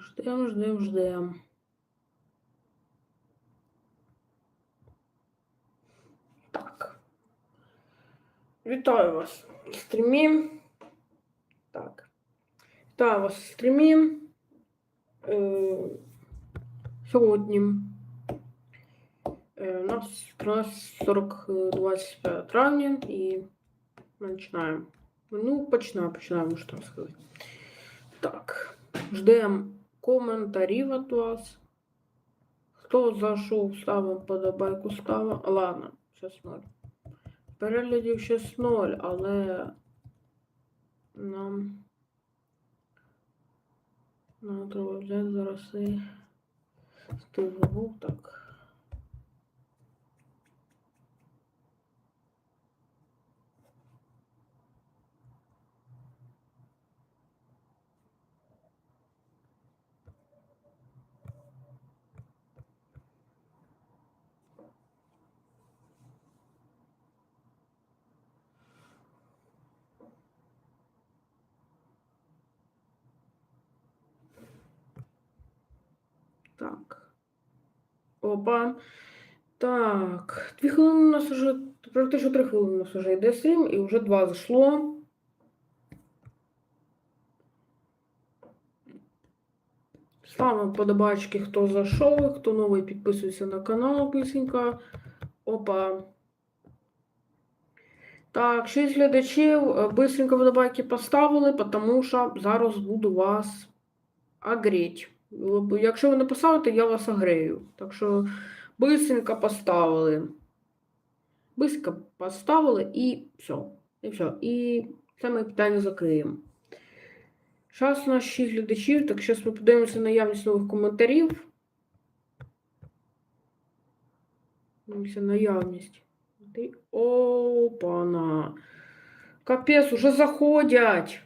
Ждем, ждем, ждем. Так. Вітаю вас в стрімі. Так. Вітаю вас в стрімі. Е, сьогодні. Е, у нас 13.40 25 травня і ми починаємо. Ну, починаємо, починаємо, що там сказати. Так. Ждемо коментарів від вас. Хто зайшов, ставив подобайку, ставив. Ладно, зараз ноль. Переглядів щас ноль, але нам. Треба взяти зараз і стиву так. Так. Опа. Так. Дві хвилини у нас уже. Практично три хвилини у нас вже йде стрім, і вже два зайшло. Ставимо подобачки, хто зайшов, хто новий, підписується на канал Писенька. Опа. Так, 6 глядачів. Е, Бистренько подобайки поставили, тому що зараз буду вас огреть. Якщо ви не поставите, я вас огрею. Так що бистренько поставили. Бистренько поставили і все. І все. І це ми питання закриємо. Зараз у нас 6 глядачів, так зараз ми подивимося наявність нових коментарів. Дивимося наявність. Опана. Капець, уже заходять.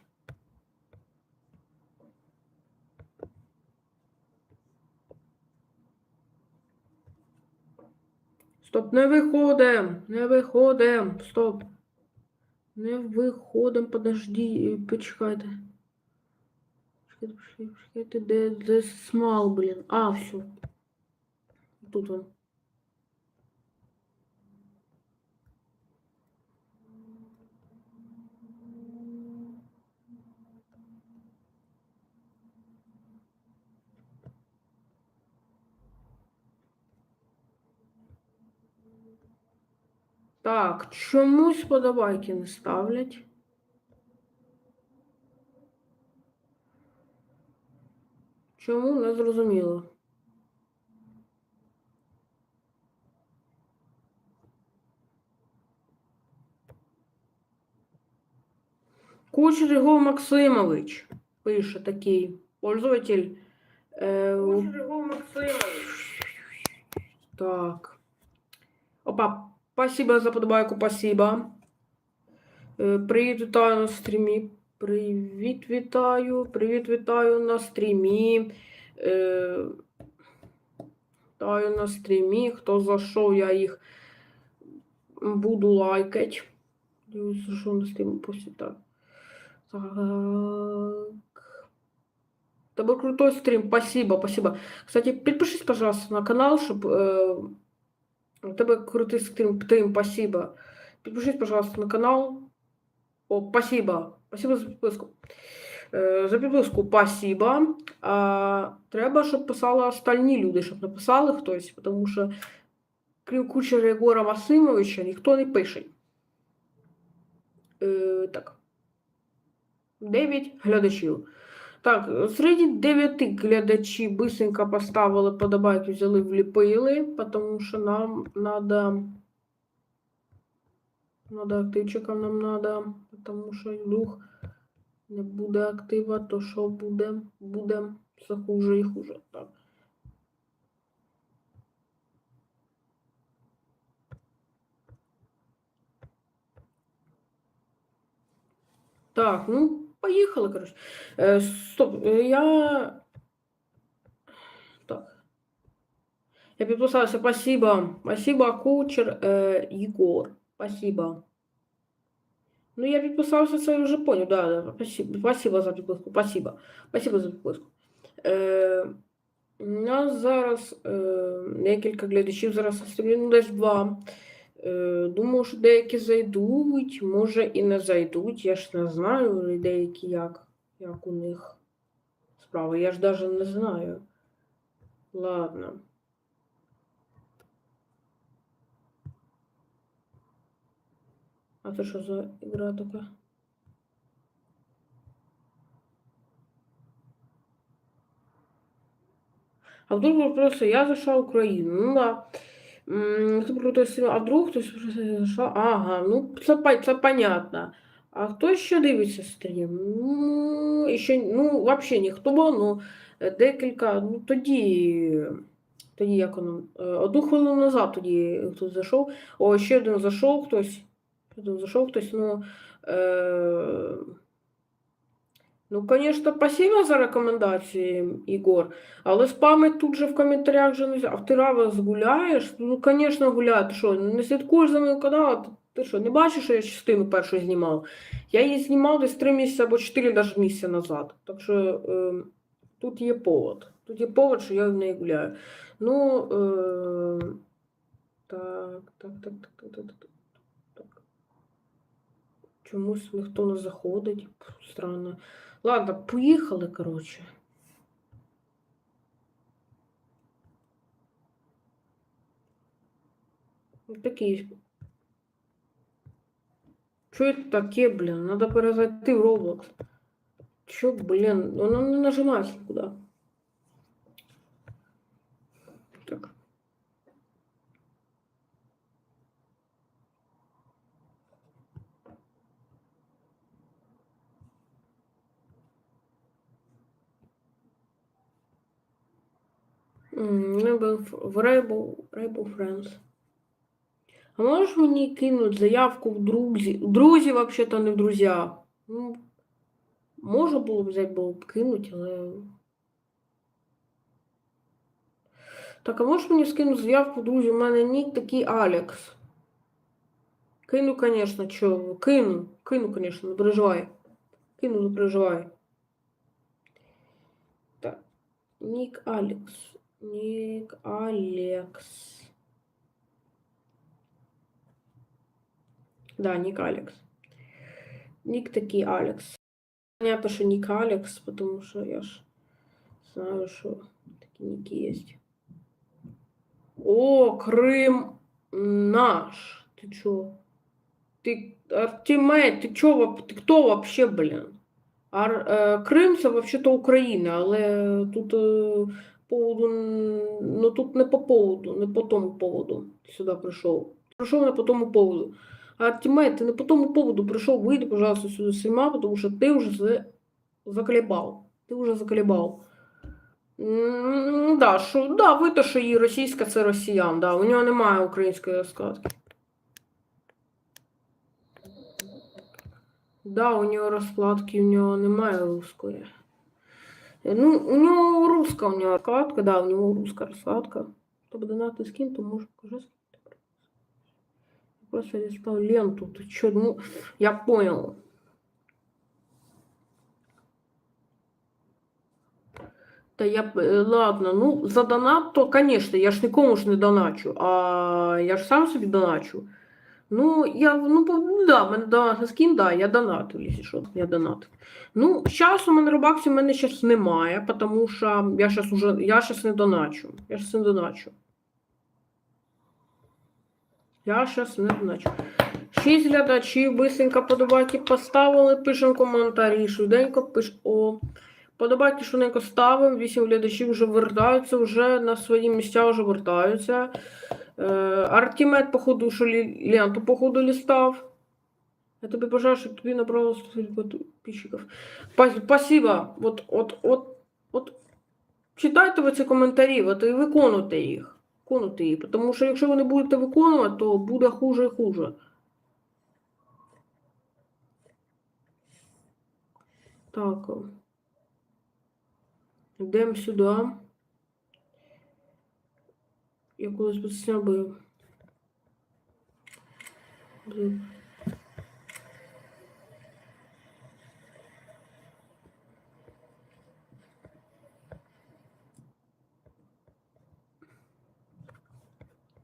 Стоп, не виходим, не виходим. Стоп. Не виходим, подожди, почекайте. Почекайте, почекайте, почекайте, де, де смал, блін. А, все. Тут он. Так, чомусь подобайки не ставлять. Чому не зрозуміло. Кучер Єгор Максимович пише такий пользователь. Е, Кучер Єгор Максимович. Так. Опа, спасибо за подобайку, спасибо. Е, Привіт, вітаю на стрімі. Привіт, вітаю. Привіт, вітаю на стрімі. Е, Вітаю на стрімі. Хто зайшов, я їх буду лайкати. Що на стрімі посвітаю. Так. Тебе крутой стрим, спасибо, спасибо. Кстати, подпишись, пожалуйста, на канал, чтобы э, у тебе крутий стрим, стрим, спасибо. Підпишись, пожалуйста, на канал. О, спасибо. Спасибо за підписку. Е, За підписку спасибо. А, треба, щоб писали остальні люди, щоб написали хтось, тому що крім кучера Єгора Масимовича ніхто не пише. Е, так. 9 глядачів. Так, серед 9 глядачів быстренько поставили подобайки, взяли, вліпили, тому що нам надо. Надо активчикам нам надо, тому що вдруг не буде актива, то що буде? Буде все хуже і хуже. Так. Так, ну, поїхали, коротше. Е, стоп, е, я. Так. Я підписався. Спасибо. Спасибо, кучер е, Єгор. Спасибо. Ну, я підписався, це вже поняв, да, да. Спасибо, спасибо за підписку. Спасибо. Спасибо за підписку. Е, у нас зараз е, декілька глядачів, зараз ну, десь два. Е, думаю, що деякі зайдуть, може і не зайдуть. Я ж не знаю деякі як, як у них справа. Я ж навіть не знаю. Ладно. А це що за ігра така? А вдруг просто я зайшла в Україну. Ну да. М, Хто крутой а вдруг хтось зайшов. Ага, ну це, це понятно. А хто ще дивиться стрім? Ну, і ще, ну, взагалі ніхто, ну, е, декілька, ну тоді. Тоді як воно? е, Одну хвилину назад тоді хтось зайшов. О, ще один зайшов хтось. Один зайшов хтось, ну. Е... Ну, конечно, спасибо за рекомендації, Егор. Але спамить тут же в комментариях же не А ти раз гуляєш? Ну, конечно, гуляю. Ти що, не слідкуєш за моїм каналом? Ти що, не бачиш, що я частину першу знімав? Я її знімав десь три місяці або 4 навіть місяці назад. Так що е, тут є повод. Тут є повод, що я в неї гуляю. Ну, е, так, так, так, так, так, так, так. так. Чомусь ніхто не заходить. Странно. Ладно, поїхали, коротше. Ну, Такий. Що це таке, блін? Надо перезайти в Roblox. Що, блін? Воно не нажимається нікуди. Так. М, Я в Rainbow, Rainbow Friends. А можеш мені кинути заявку в друзі? Друзі, взагалі-то не в друзі. Ну, можна було б б кинути, але. Так, а можеш мені скинути заявку друзі? У мене нік такий Алекс. Кину, звісно, чого? Кину, кину, звісно, не переживай. Кину, не переживай. Так. Нік Алекс. Ник Алекс. Да, Ник Алекс. Ник такий Алекс. Понятно, що Ник Алекс, потому что я ж знаю, что. Такие Ники есть. О, Крим наш. Ты чо? Ты Артемей, ты чо ти кто вообще, блин? Ар, э, е, Крим це вообще-то Украина, але тут е, поводу, н- ну тут не по поводу, не по тому поводу ти сюди прийшов. Прийшов не по тому поводу. А Артемей, ти не по тому поводу прийшов, вийди, пожалуйста, сюди сама, тому що ти вже за- заколебав. Ти вже заколебав. Да, що, да, видно, що її російська це росіян, да, у нього немає української розкладки. Да, у нього розкладки, у нього немає русської. Ну, у нього руска, у нього розкладка, да, у нього руська розкладка. Тобто донати скін, то може покажи. Просто листал ленту. Ты чё? Ну, я понял. Та я, е, ладно, ну, за донат, то, конечно, я ж нікому ж не доначу, а я ж сам собі доначу. Ну, я, ну, ну, да, мене до скін, да, я донатив, якщо що, я донатив. Ну, зараз у мене робаксів мене зараз немає, тому що я зараз уже, я зараз не доначу. Я зараз не доначу. Я зараз не доначу. Шість глядачів, бисенько подобайки поставили, пишемо коментарі, швиденько пиш. О, подобайки швиденько ставимо, вісім глядачів вже вертаються, вже на свої місця вже вертаються. Е, Артемет, походу, що ленту, походу, листав. Я тобі бажаю, щоб тобі набрало підписчиків. Па- Спасибо. От, от, от, от. Читайте ви ці коментарі, от, і виконуйте їх. Виконуйте їх. Тому що якщо ви не будете виконувати, то буде хуже і хуже. Так. Йдемо сюди. Я колись посняв би. Блін.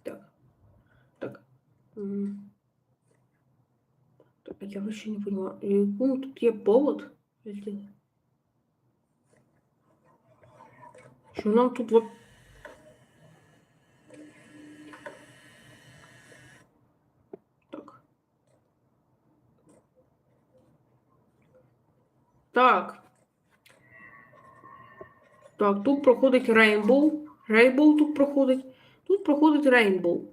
Так. Так. Так, а я вообще не поняла. Ну, тут є повод. Що нам тут во... Так. Так. Так, тут проходить Рейнбоу. Рейнбоу тут проходить. Тут проходить Рейнбоу.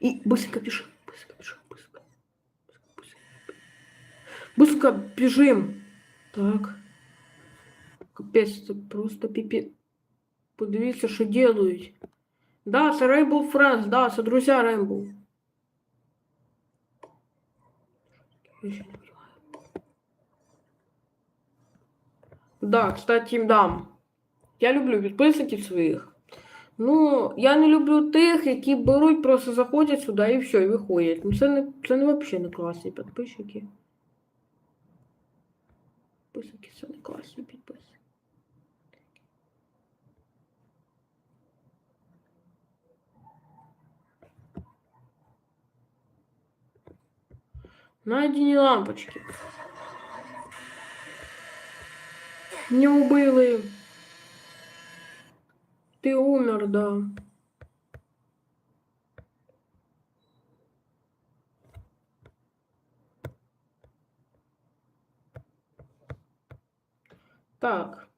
І быстренько біжим, быстренько біжим, быстренько. Быстренько біжим. Так. Капець, це просто піпі. Подивіться, що делають. Да, це Rainbow Friends, да, це друзі Rainbow. Да, кстати, да. Я люблю підписників своїх. Ну, я не люблю тих, які беруть, просто заходять сюди і все, і виходять. Ну, це не, це не взагалі не класні підписчики. Підписники це не класні підписники. Найдені лампочки. Не убили. Ты умер, да. Так.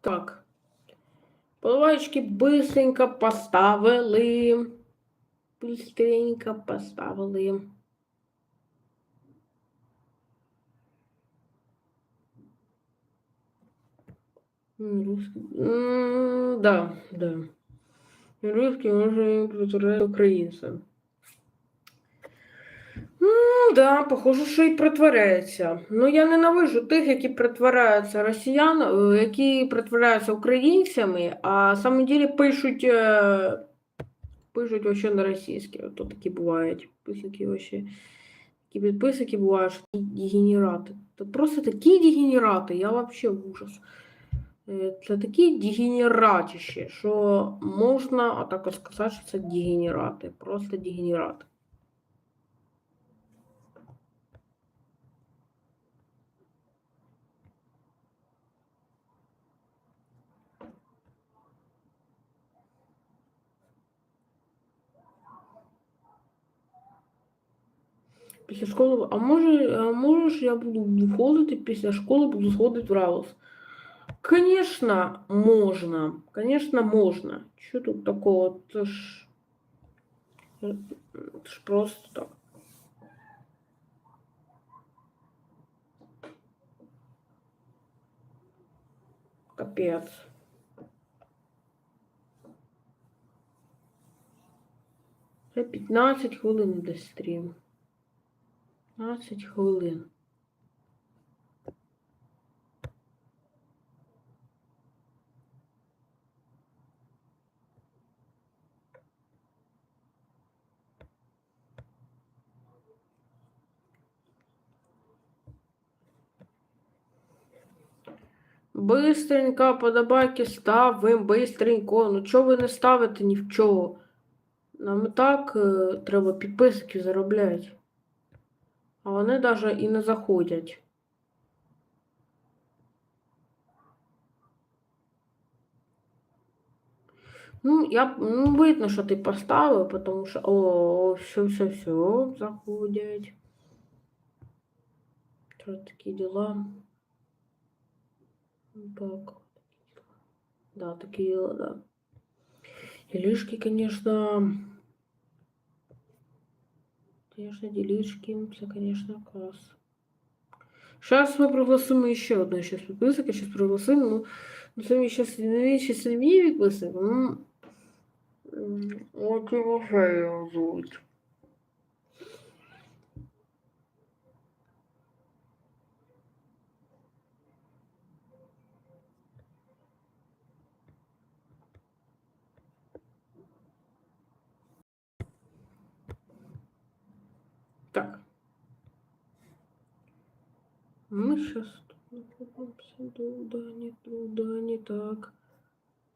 Так. Поливаючки быстренько поставили. Быстренько поставили. Русский. М, Да, да. Русский може притворяє українцем. Ну, да, похоже, що і притворяється. Ну, я ненавижу тих, які притворяються росіян, е, які притворяються українцями, а саме ділі пишуть, е, пишуть вообще на російське. Ото такі бувають підписники вообще. Такі підписники бувають, що такі дегенерати. Це просто такі дегенерати, я вообще в ужас. Е, Це такі дегенератіші, що можна отак сказати, що це дегенерати. Просто дегенерати. Після школи. А може, а може ж я буду виходити після школи, буду сходити в Раус? Конечно, можна. Конечно, можна. Що тут такого? Це ж. Це ж просто так. Капець. Це 15 хвилин іде стрім. 15 хвилин. Быстренько подобайки ставим, быстренько. Ну чого ви не ставите ні в чого? Нам так е, треба підписників заробляти. А вони навіть і не заходять. Ну, я, ну, видно, що ти поставив, тому що. О, все, все, все, заходять. Що такі діла? Так. Да, такие дела, да. Делишки, конечно. Конечно, делишки. Это, конечно, класс. Сейчас мы пригласим еще одну сейчас подписок. Сейчас пригласим. Ну, ну сами сейчас сейчас семьи подписок. Ну, вот его Фейл зовут. Так. Мы сейчас да, не да, не так.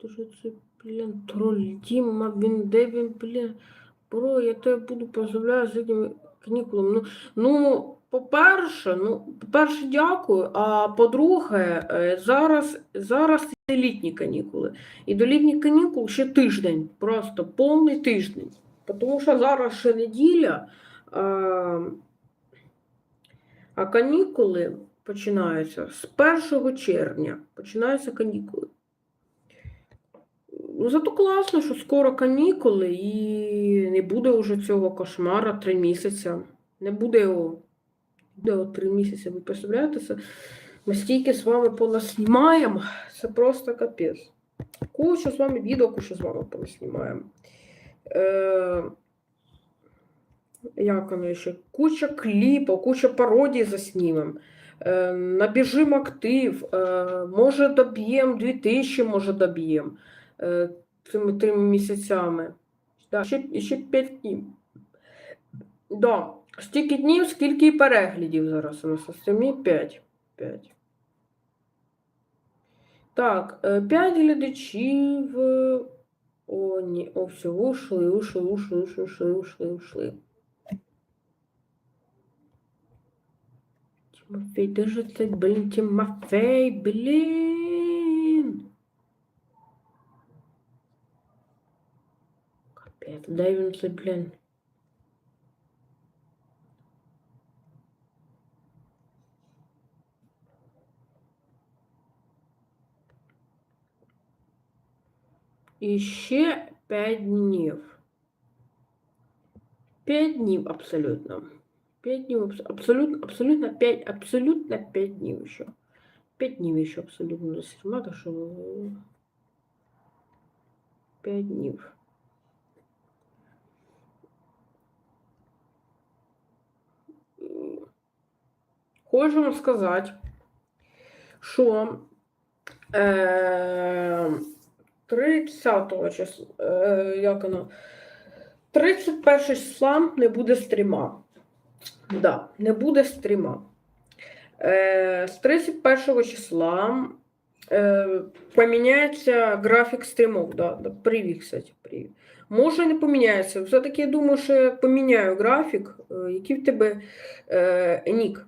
Дуже це, блін, троль Діма, він де він, блін. Бро, я тебе буду поздравляю з цими канікулами. Ну, ну по-перше, ну, по-перше, дякую. А по-друге, е, зараз, зараз це літні канікули. І до літніх канікул ще тиждень, просто повний тиждень. Тому що зараз ще неділя. А, канікули починаються з 1 червня. Починаються канікули. Ну, зато класно, що скоро канікули і не буде вже цього кошмара три місяці. Не буде його. Буде три місяці. Ви представляєте це? Ми стільки з вами понаснімаємо. Це просто капець. Кучу з вами відео, кучу з вами понаснімаємо. Е, як воно ще? Куча кліпів, куча пародій заснімем. Е, набіжим актив, е, може доб'ємо 2000, може доб'ємо е, цими трьома місяцями. Да, ще, ще 5 днів. Да. Стільки днів, скільки і переглядів зараз у нас на стрімі 5. 5. Так, 5 глядачів. е, О, ні, о, все, ушли, ушли, ушли, ушли, ушли, ушли, ушли. Тимофей, даже ты, блин, Тимофей, блин. Капец, дай він це, блин. І ще 5 днів. 5 днів абсолютно. 5 днів, абс- абсолютно, абсолютно 5, абсолютно 5 днів ще. 5 днів ще абсолютно до сільма, так що 5 днів. Хочу вам сказати, що е, 30 числа, е, як воно, 31 числа не буде стріма. Да, не буде стріма. Е, з 31 числа е, поміняється графік стрімов. Да, да, привіт, кстати, привіт. Може не поміняється. Все-таки я думаю, що я поміняю графік. Е, який в тебе е, нік?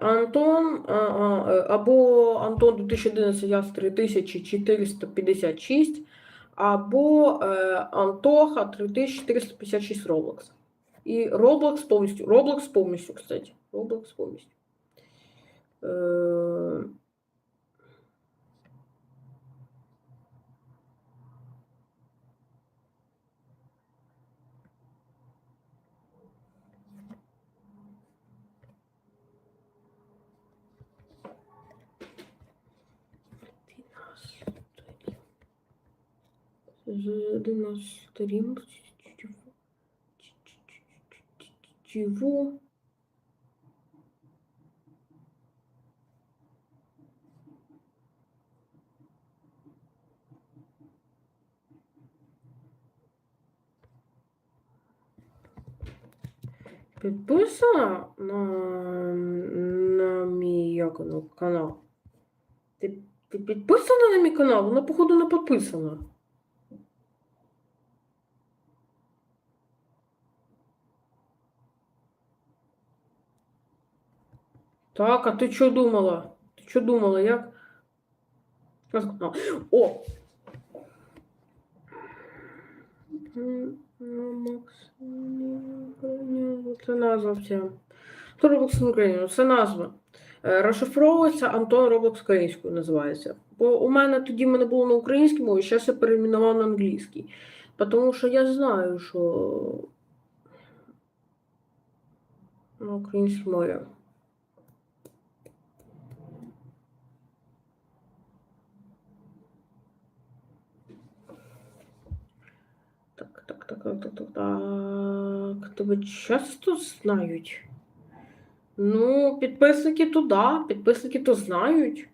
Антон а, а, е, або Антон 2011 яс 3456, або е, Антоха 3456 Roblox. І Roblox повністю. Roblox повністю, кстати. Roblox повністю. З сторін. Чего? підписана на, на мій як канал? Ти, ти підписана на мій канал? Вона, походу, не підписана. Так, а ти що думала? Ти що думала, як? О! Ну, Це назва вся. Роблокс в Україні, це назва. Е, Розшифровується Антон Роблокс українською називається. Бо у мене тоді мене було на українській мові, зараз я перейменував на англійський. Тому що я знаю, що на українській мові. Так, так, так, так, так. Тебе часто знають? Ну, підписники то да, підписники то знають.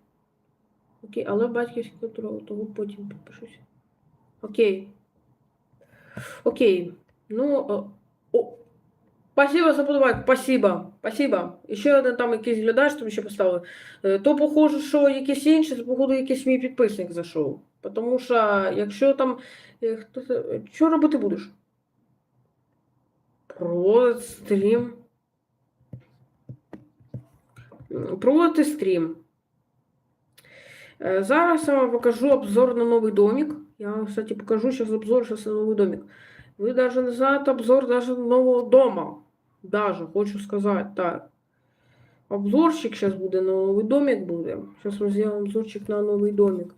Окей, але батьківського того, потім підпишуся. Окей. Окей. Ну. Спасибо за подобайку, спасибо, спасибо. І ще один там якийсь глядач там ще поставив. Е, То, похоже, що якийсь інший, походу, якийсь мій підписник зайшов. Тому що, якщо там. е, Хто це? Що робити будеш? Проводити стрім. М, Проводити стрім. Е, Зараз я вам покажу обзор на новий домик. Я вам, кстати, покажу сейчас обзор сейчас на новый домик. Вы даже не знаете обзор даже нового дома. Даже, хочу сказать, так. Обзорчик сейчас буде на новый домик буде. Сейчас мы сделаем обзорчик на новый домик.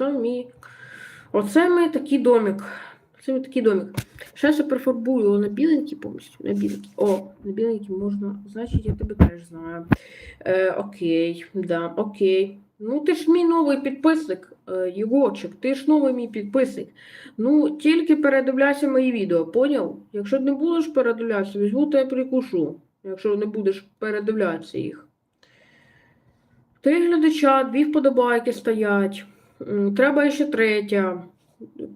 Мій. Оце мій такий домик. Це мій такий домик. Зараз я перефарбую його на біленький повністю. На біленький. О, на біленький можна. Значить, я тебе теж знаю. Е, окей, да, окей. Ну, ти ж мій новий підписник, е, Єгорчик, ти ж новий мій підписник. Ну, тільки передивляйся мої відео, поняв? Якщо не будеш передивлятися, візьму тебе прикушу, якщо не будеш передивлятися їх. Три глядача, дві вподобайки стоять. Треба ще третя.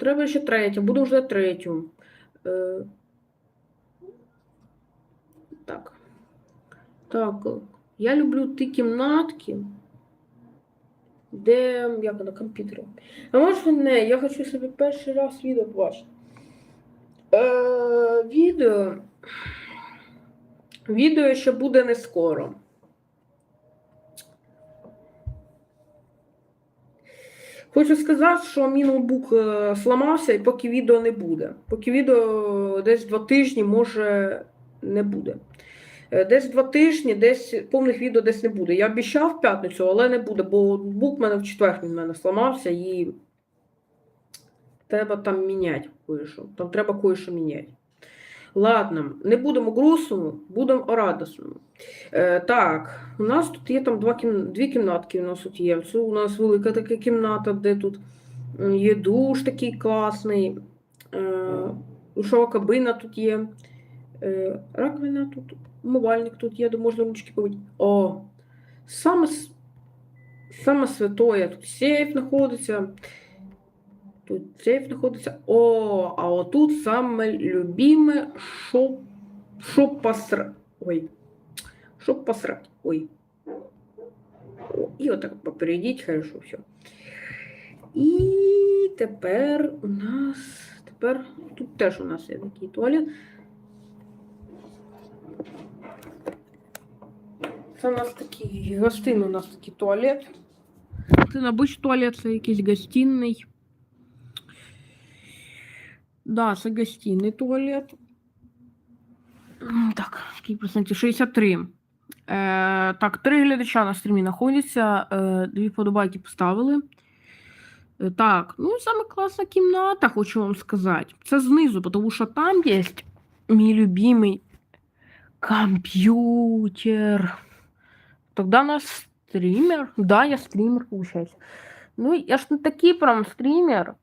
Треба ще третя. Буду вже третю. Е, так. Так. Я люблю ті кімнатки, де як на комп'ютері. А може не, я хочу собі перший раз відео побачити. Е, відео. Відео ще буде не скоро. Хочу сказати, що мій ноутбук е, і поки відео не буде. Поки відео десь два тижні, може, не буде. Е, Десь два тижні, десь повних відео десь не буде. Я обіцяв в п'ятницю, але не буде, бо ноутбук в мене в четвер він в мене зламався і треба там міняти кое-що. Там треба кое-що міняти. Ладно, не будемо грустному, будемо радісному. Е, так, у нас тут є там два кім... дві кімнатки. У нас тут є. У нас велика така кімната, де тут є душ такий класний. Е, душова кабина тут є. Е, раковина тут, умивальник тут є, де можна ручки помити. О, саме, саме святое. Тут сейф знаходиться. Тут сейф знаходиться. О, а отут саме любиме, що, що. Ой. Щоб посрать. Ой. О, і отак попередіть, хорошо, все. І тепер у нас. Тепер тут теж у нас є такий туалет. Це у нас такий гостинний у нас такий туалет. Це обичний туалет, це якийсь гостинний. Да, це гостинний туалет. М, Так, скільки процентів? 63. Е, так, три глядача на стрімі знаходяться. Е, дві вподобайки поставили. Е, так, ну саме класна кімната, хочу вам сказати. Це знизу, тому що там є мій любимий комп'ютер. Тоді у нас стрімер. Да, я стрімер, получается. Ну, я ж не такий прям стрімер.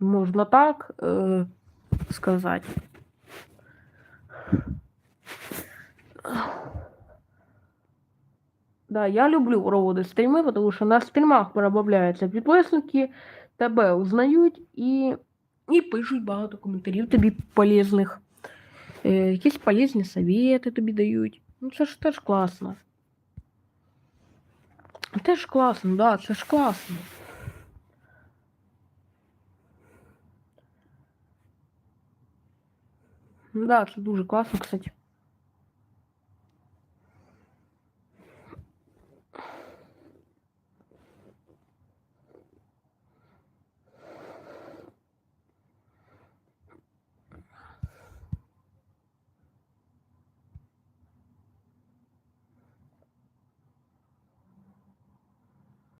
Можна так е, сказати. Да, я люблю проводити стріми, тому що на стрімах перебавляються підписники, тебе узнають і, і пишуть багато коментарів тобі полезних. Е, якісь полезні совєти тобі дають. Ну це ж теж класно. Теж класно, да, це ж класно. Да, це дуже класно, кстати.